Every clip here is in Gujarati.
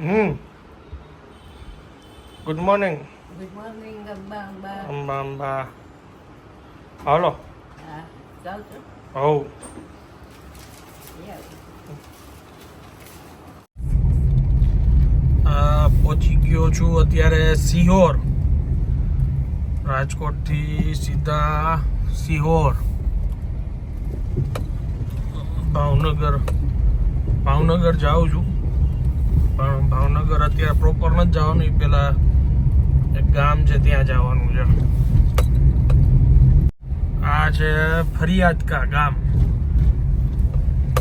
હમ. Good morning good morning Amba Amba. Amba Amba. Hello. હા જાઉં છું આ પહોંચી ગયો છું અત્યારે સિહોર. રાજકોટથી સીધા સિહોર. ભાવનગર. ભાવનગર જાઉં છું. અત્યારે પ્રોપર નથી જવાનું એ પેલા ગામ છે, ત્યાં જવાનું છે. આ છે ફરિયાદકા ગામ.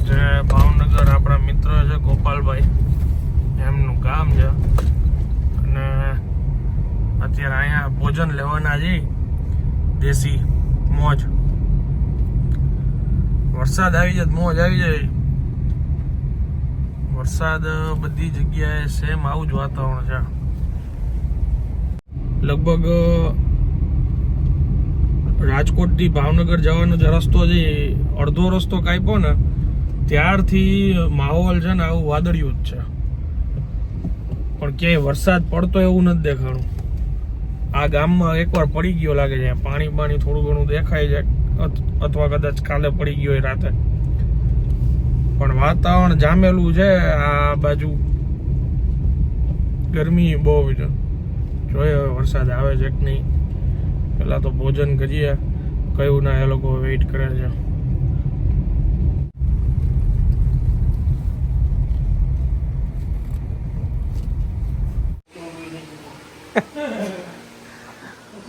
જે ભાવનગર આપણા મિત્ર છે, ગોપાલભાઈ. એમનું ગામ છે. અને અત્યારે અહીંયા ભોજન લેવાના છે, દેશી મોજ. વરસાદ આવી જાય મોજ આવી જાય. વરસાદ બધી જગ્યાએ સેમ આવું જ વાતાવરણ છે. લગભગ રાજકોટથી ભાવનગર જવાનો જે રસ્તો છે અડધો રસ્તો કાપ્યો ને, ત્યારથી માહોલ છે ને આવું વાદળિયું જ છે. પણ ક્યાંય વરસાદ પડતો એવું નથી દેખાણું. આ ગામમાં એકવાર પડી ગયો લાગે છે. પાણી પાણી થોડું ઘણું દેખાય છે અથવા કદાચ કાલે પડી ગયો હોય રાતે. પણ વાતાવરણ જામેલું છે આ બાજુ. ગરમી બહુ છે. જોઈએ વરસાદ આવે છે કે નહીં. પહેલાં તો ભોજન કરીએ. કયું ના એ લોકો વેઇટ કરે છે.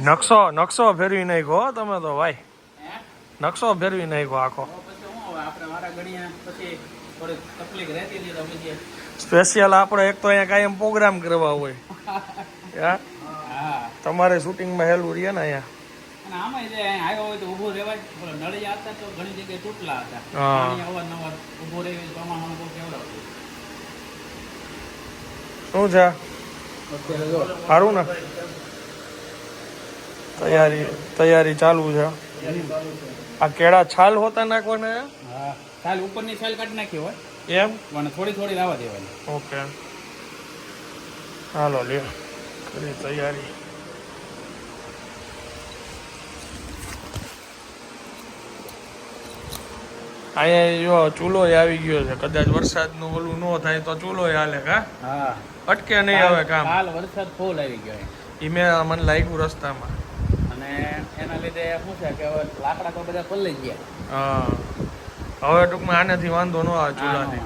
નકશો નકશો ફેરવી નાખ્યો તમે તો ભાઈ. નકશો ફેરવી નાખ્યો આખો. સ્પેશિયલ આપણે એક તો અહીંયા કાયમ પ્રોગ્રામ કરવા હોય. હા. તમારે શૂટિંગમાં હેલું રહીએ ને અહીંયા. શું છે? સારું ને? તૈયારી તૈયારી ચાલુ છે. આ કેળા છાલ હોતા નાખવાના? છાલ ઉપરની છાલ કાઢી નાખી હોય. એમ? પણ થોડી થોડી લાવવા દેવાની. ઓકે. હાલો લ્યો. કરી તૈયારી. અહીંયા જો ચૂલો આવી ગયો છે. કદાચ વરસાદનું ઓલું ન થાય તો ચૂલો હાલે કા હા. અટકે નહીં આવે કામ. હાલ વરસાદ ફૂલ આવી ગયો એ મેં મને લાગ્યું રસ્તામાં. અને એના લીધે શું છે કે લાકડા તો બધા પલળી ગયા. હા. હવે ટૂંકમાં આનાથી વાંધો ન આવે ચૂલાથી.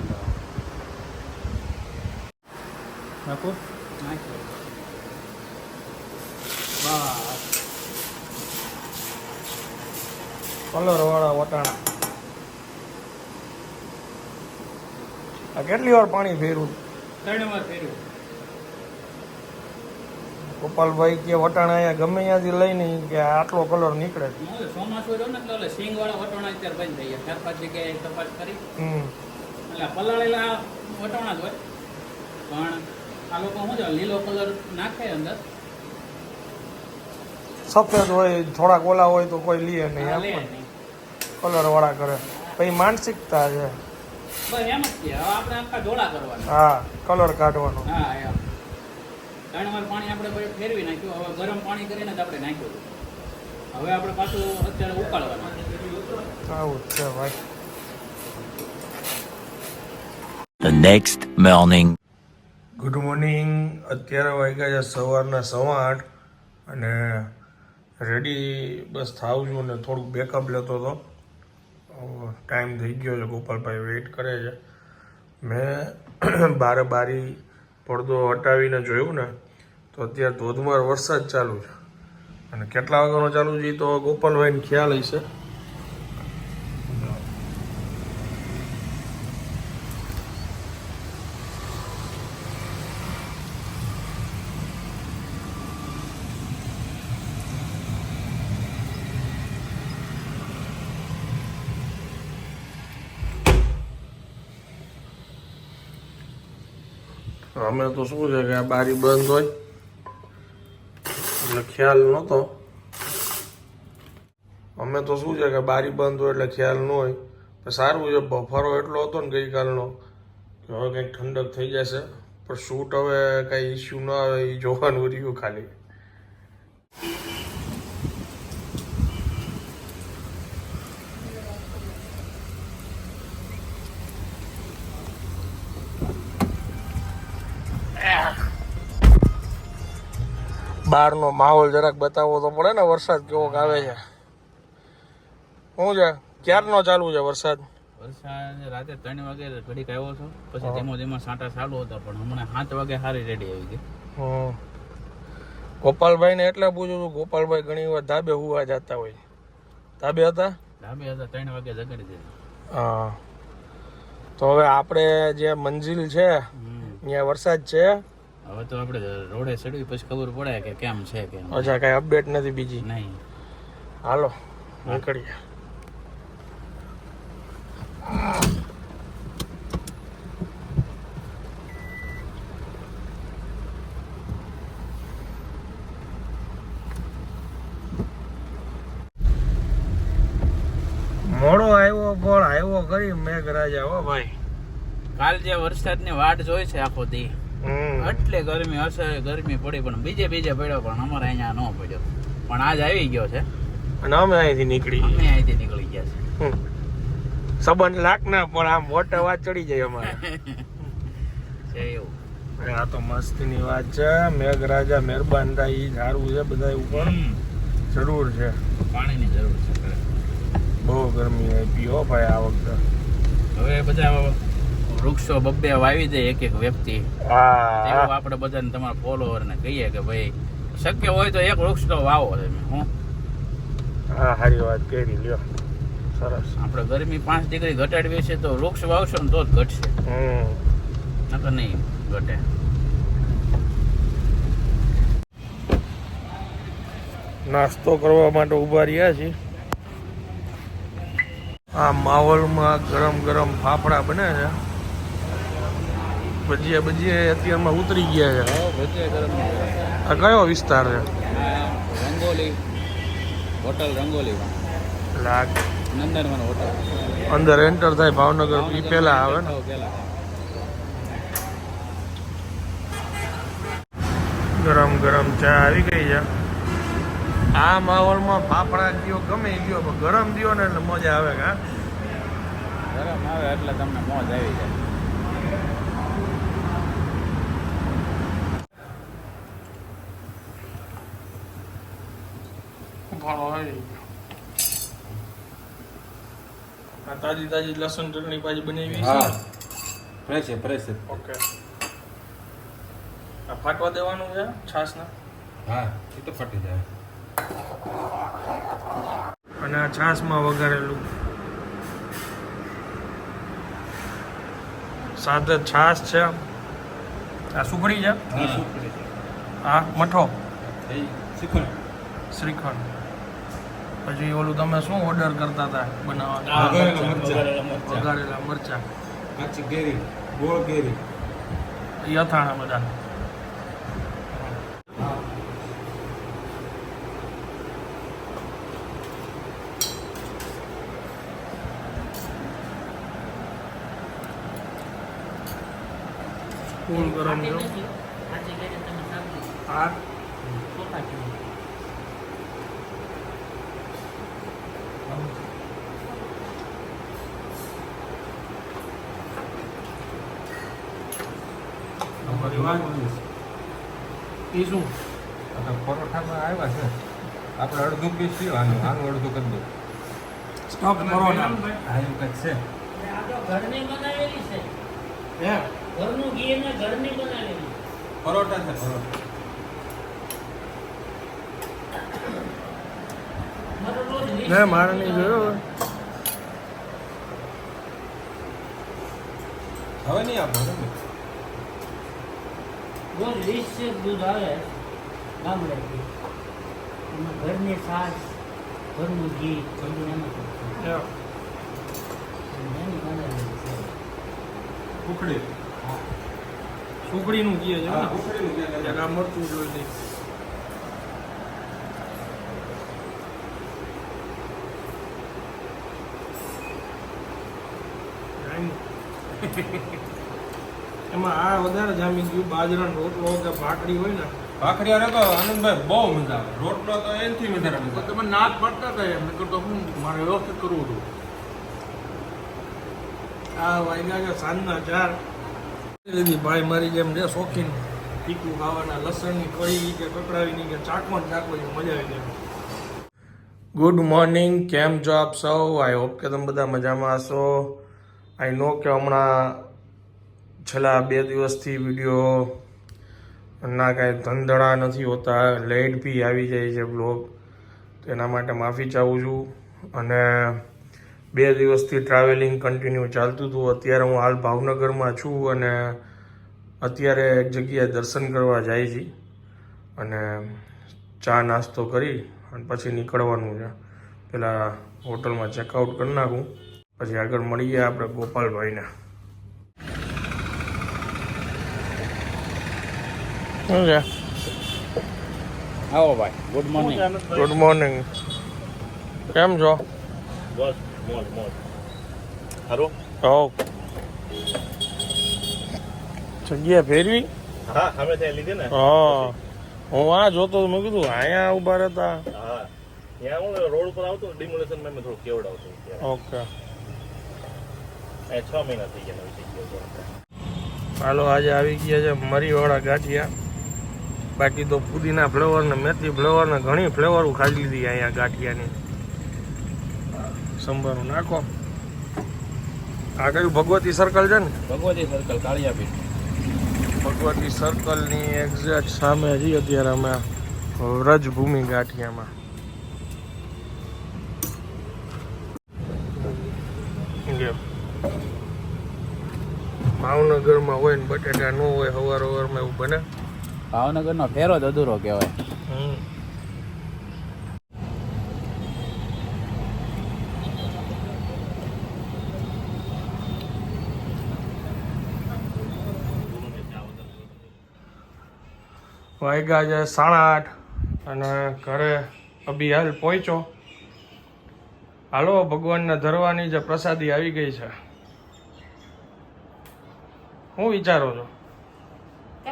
નાખો. કલર વાળા વટાણા. આ કેટલી વાર પાણી ફેરવું ત્રણ વાર ફેર્યું ગોપાલભાઈ કે વટાણા અહીંયા ગમે ત્યાંથી લઈને કે આટલો કલર નીકળે છે. ચોમાસું એટલે સિંગ વાળા વટોણા અત્યારે બંધ થઈ ગયા. ચાર પાંચ જગ્યાએ તપાસ કરી. એટલે પલાળેલા વટોણા જ હોય. પણ આ લોકો શું છે લીલો કલર નાખે અંદર. સફેદ હોય થોડાક ઓલા હોય તો કોઈ લે નહીં. કલર વાળા કરે. પછી માનસિકતા છે. એમ જ આપણે આખા ડોળા કરવાના. હા કલર કાઢવાનો. હા ત્રણ વાર પાણી આપણે ફેરવી નાખ્યું હવે ગરમ પાણી કરીને જ આપણે નાખ્યું. હવે આપણે પાછું અત્યારે ઉકાળવાનું. આવું છે ભાઈ The next morning. Good morning અત્યારે વાગ્યા છે સવારના સવા આઠ અને રેડી બસ થાવું છું ને થોડુંક બેકઅપ લેતો હતો. ટાઈમ થઈ ગયો છે ગોપાલભાઈ વેઇટ કરે છે. મેં બારે બારી પડદો હટાવીને જોયું ને તો અત્યારે ધોધમાર વરસાદ ચાલુ છે. અને કેટલા વાગ્યાનો ચાલુ છે તો ગોપાલભાઈને ખ્યાલ હશે અમે તો શું છે કે આ બારી બંધ હોય. ખ્યાલ નહોતો. અમે તો શું છે કે બારી બંધ હોય એટલે ખ્યાલ ન હોય. પણ સારું છે, બફારો એટલો હતો ને ગઈકાલનો કે હવે કંઈક ઠંડક થઈ જશે. પણ શૂટ હવે કાંઈ ઇસ્યુ ન આવે, એ જોવાનું રહ્યું ખાલી. બહારનો માહોલ જરાક બતાવવો તો પડે ને વરસાદ કેવો આવે છે? શું છે? ક્યારનો ચાલુ છે વરસાદ? વરસાદ રાતે ત્રણ વાગે ઘડીક આવ્યો છો. પછી ધીમો ધીમો સાંટા ચાલુ હતા પણ હમણાં સાત વાગે સારી રેડી આવી ગઈ. હમ. ગોપાલભાઈને એટલે પૂછું છું ગોપાલભાઈ ઘણી વાર ધાબે હુવા જતા હોય. ધાબે હતા? ધાબે હતા ત્રણ વાગે જગાડી દીધા હા. તો હવે આપણે જે મંજિલ છે ત્યાં વરસાદ છે? હવે તો આપણે રોડે ચડવી પછી ખબર પડે કે કેમ છે કે અચ્છા કઈ અપડેટ નથી બીજી. નહીં. હાલો નીકળીએ. મોડો આવ્યો પણ આવ્યો કરી મેઘરાજા હો ભાઈ. કાલ જે વરસાદની વાટ જોઈ છે આખો દી. એટલે ગરમી હશે ગરમી પડી પણ બીજે બીજે પડ્યો પણ અમારે અહીંયા ન પડ્યો. પણ આજ આવી ગયો છે. અને અમે અહીંથી નીકળી અમે અહીંથી નીકળી ગયા છે. સંબંધ લાખ ના પણ આમ મોટા વાત ચડી જાય અમારે. છે એવું. આ તો મસ્તીની વાત છે. મેઘરાજા મહેરબાન થાય એ સારું છે બધા ઉપર. જરૂર છે. પાણીની જરૂર છે. બહુ ગરમી હો ભાઈ આ વખતે. હવે બધા વૃક્ષો બબ્બે વાવી દે એક એક વ્યક્તિ. હા. એવું આપણે બધાને તમારા ફોલોવર ને કહીએ કે ભાઈ શક્ય હોય તો એક વૃક્ષ તો વાવો તમે હું. હા સારી વાત કરી લ્યો. સરસ. આપણે ગરમી પાંચ ડિગ્રી ઘટાડવી છે તો વૃક્ષ વાવશો ને તો જ ઘટશે. નકર નહીં ઘટે. નાસ્તો કરવા માટે ઊભા રહ્યા છીએ. આ માહોલમાં ગરમ ગરમ ફાફડા બને છે. ભજીયા ભજીયા અત્યારમાં ઉતરી ગયા છે. આ કયો વિસ્તાર છે? રંગોલી હોટલ રંગોલી લાગ. નંદનવન હોટલ. અંદર એન્ટર થાય ભાવનગર એ પહેલા આવે ને? ગરમ ગરમ ચા આવી ગઈ છે. આ માહોલમાં ફાફડા દ્યો ગમે ગયો પણ ગરમ દિયો ને એટલે મજા આવે કા ગરમ આવે એટલે તમને મોજ આવી જાય. ફાળો. આ તાજી તાજી લસણ ચટણી ભાજી બનાવી હા. છે ફ્રેશ છે ફ્રેશ છે. ઓકે. આ ફાટવા દેવાનું છે છાસના હા એ તો ફાટી જાય. અને આ છાસમાં વઘારેલું સાથે છાસ છે આ સુખડી છે? હા. આ મઠો? શીખો શ્રીખંડ. પછી ઓલું તમે શું ઓર્ડર કરતા હતા બનાવવા વઘારેલા મરચાં. કાચી કેરી. ગોળ કેરી. એ અથાણા બધા ફૂલ ગરમ જો. આ તમારી વાત એ શું? આ પરોઠામાં આવ્યા છે આપણે અડધું પીસ થયું આનું આનું અડધું કરી દો. સ્ટોક પરોઠા. હા એવું કંઈક છે. ઘરની બનાવેલી છે. હે? ઘરનું ઘી ને ઘરની બનાવેલી. પરોઠા છે પરોઠા. ને મારે નહીં જોયો હવે. નહીં આપો ને રોજ વીસ છે દૂધ આવે ગામડેથી. એમાં ઘરની છાશ ઘરનું ઘી બધું એમાં હે. એની બનાવેલી છે. ઉખડી સુખડીનું છે હા ને? ઉખડીનું કે મરચું જોઈ આમાં આ વધારે જામી ગયું. બાજરાનો રોટલો કે ભાખરી હોય ને. ભાખરી અરે તો આનંદભાઈ બહુ મજા આવે. રોટલો તો એનથી વધારે મજા તમે નાક પડતા હતા એમ. નકર તો હું મારે વ્યવસ્થિત કરવું હતું. આ વાગ્યા કે સાંજના ચાર. ભાઈ મારી જેમ જે શોખીન. તીખું ખાવાના લસણની કળી કે કકડાવીની કે ચાકમાં ચાકવાની મજા આવી જાય. ગુડ મોર્નિંગ કેમ છો આપ સૌ? આઈ હોપ કે તમે બધા મજામાં હશો. આઈ નો કે હમણાં છેલ્લા બે દિવસથી વીડિયો ના કાંઈ ધંધડા નથી હોતા. લેટ બી આવી જાય છે બ્લોગ તો એના માટે માફી ચાહું છું. અને બે દિવસથી ટ્રાવેલિંગ કન્ટિન્યુ ચાલતું હતું. અત્યારે હું હાલ ભાવનગરમાં છું અને અત્યારે એક જગ્યાએ દર્શન કરવા જાય છે. અને ચા નાસ્તો કરી અને પછી નીકળવાનું છે. પેલા હોટલમાં ચેકઆઉટ કરી નાખું. પછી આગળ મળીએ આપણે ગોપાલભાઈને. શું છે? આવો ભાઈ ગુડ મોર્નિંગ ગુડ મોર્નિંગ કેમ છો? બસ મોજ મોજ. હારો? હો જગ્યા ફેરવી? હા અમે ત્યાં લીધે ને. હા. હું આ જોતો મેં કીધું અહીંયા ઊભા રહેતા. હા. ત્યાં હું રોડ ઉપર આવતો ડિમોલેશનમાં મેં થોડું કેવડાવતો ઓકે. એ છ મહિના થઈ ગયા હાલો આજે આવી ગયા છે મરીવાળા ગાંઠિયા. બાકી તો પુદીના ફ્લેવર ને મેથી ફ્લેવર ને ઘણી ફ્લેવરો ખાધી લીધી અહીંયા ગાંઠિયાની. સંભાર નાખો. આ કયું ભગવતી સર્કલ છે ને? ભગવતી સર્કલ કાળિયાપીઠ. ભગવતી સર્કલની એક્ઝેક્ટ સામે જઈએ અત્યારે અમે વ્રજભૂમિ ગાંઠિયામાં. ભાવનગરમાં હોય ને બટેટા ન હોય સવાર હવારમાં એવું બને. ભાવનગરનો ફેરો જ અધૂરો કહેવાય. વાગ્યા છે સાડા આઠ અને ઘરે અભી હાલ પહોંચ્યો. હાલો, ભગવાનને ધરવાની જે પ્રસાદી આવી ગઈ છે. હું વિચારો છો.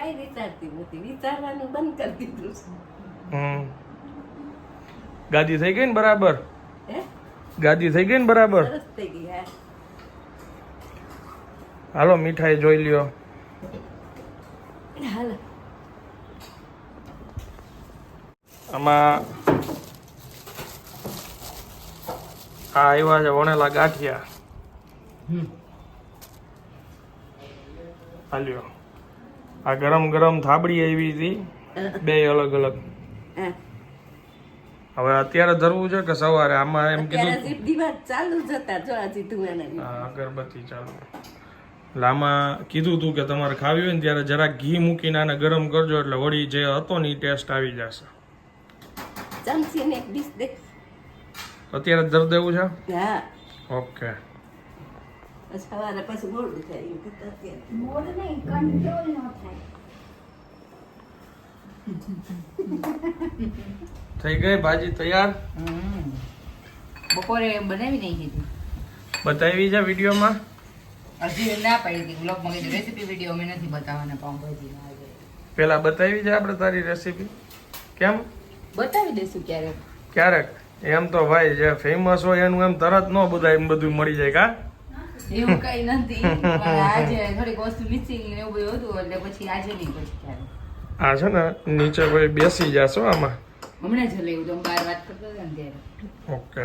કાંઈ વિચારતી નથી. વિચારવાનું બંધ કરી દીધું છે. હમ. ગાદી થઈ ગઈ ને બરાબર? ગાદી થઈ ગઈ ને બરાબર? સરસ થઈ ગઈ હા. હાલો મીઠાઈ જોઈ લ્યો. આમાં આ આવ્યા છે વણેલા ગાંઠિયા. હાલ્યો આ ગરમ ગરમ થાબડી આવી હતી. બે અલગ અલગ. હવે અત્યારે ધરવું છે કે સવારે? આમાં એમ કીધું ચાલુ જતા જો અગરબત્તી ચાલુ. એટલે આમાં કીધું હતું કે તમારે ખાવી હોય ને ત્યારે જરાક ઘી મૂકીને આને ગરમ કરજો એટલે વળી જે હતો ને એ ટેસ્ટ આવી જશે. અત્યારે ધર દેવું છે? ઓકે. સવારે પછી મોડું થાય એવું કરતા મોડ નહીં કંટ્રોલ ન થાય. થઈ ગઈ ભાજી તૈયાર? બપોરે બનાવી નહીં કીધું બતાવી છે વિડીયોમાં? હજી ના પાડી હતી બ્લોગમાં કીધું રેસીપી વીડિયો અમે નથી બતાવવાના પાઉંભાજી પેલા બતાવી છે આપણે તારી રેસીપી કેમ? બતાવી દઈશું ક્યારેક. ક્યારેક? એમ તો ભાઈ જે ફેમસ હોય એનું એમ તરત ન બધા એમ બધું મળી જાય કા? એવું કઈ નથી. પણ આજે થોડીક વસ્તુ મિસિંગ ને એવું બધું હતું એટલે પછી આજે નહીં પછી આ છે ને નીચે કોઈ બેસી જશો આમાં? હમણાં જ લેવું તો બાર વાત કરતો હતો ને ત્યારે. ઓકે.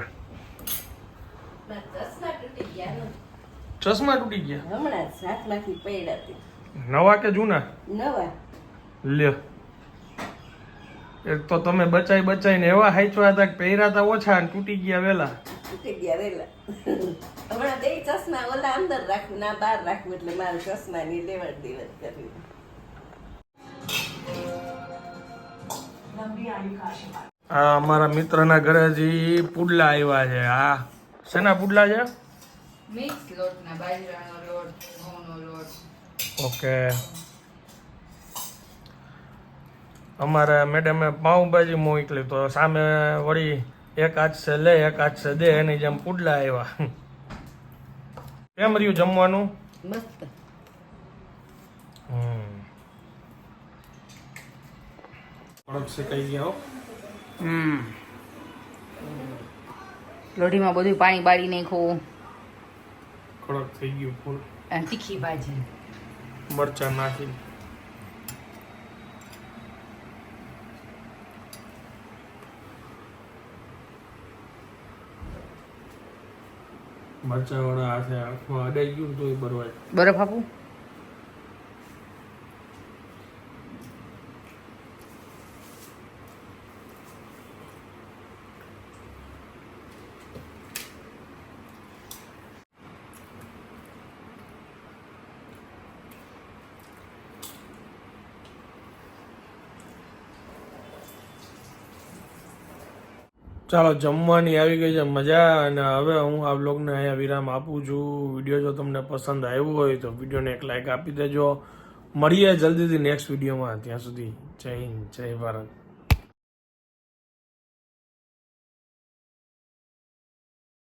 ચશ્મા તૂટી ગયા ચશ્મા તૂટી ગયા? હમણાં જ હાથમાંથી પડ્યા નવા કે જૂના? નવા. લ્યો એક તો તમે બચાઈ બચાઈને એવા હાચવા હતા કે પહેર્યા હતા ઓછા અને તૂટી ગયા વેલા. તૂટી ગયા હમણાં બે ચશ્મા ઓલા અંદર રાખવું ના બહાર રાખવું એટલે મારે ચશ્માની લેવડ દેવડ કરવી આ અમારા મિત્રના ઘરે હજી પુડલા આવ્યા છે આ શેના પુડલા છે? મિક્સ લોટના બાજરાનો લોટ ઘઉંનો લોટ. ઓકે. અમારે મેડમે પાઉંભાજી મોકલી તો સામે વળી એક હાથ છે લે એક હાથ છે દે એની જેમ પુડલા આવ્યા કેમ રહ્યું જમવાનું? મસ્ત. કડક શેકાઈ ગયા હમ. લોઢીમાં બધું પાણી બાળી નાખો કડક થઈ ગયું ફૂલ. તીખી ભાજી. મરચા નાખી. મરચાં વાળા હાથે આંખમાં અડાઈ ગયું તો એ બરવાય. બરફ આપું? ચાલો, જમવાની આવી ગઈ છે, મજા. અને હવે હું આ બ્લોગને અહીંયા વિરામ આપું છું. વીડિયો જો તમને પસંદ આવ્યો હોય તો વિડીયોને એક લાઈક આપી દેજો. મળીએ જલ્દીથી નેક્સ્ટ વિડીયોમાં. ત્યાં સુધી જય હિન્દ, જય ભારત.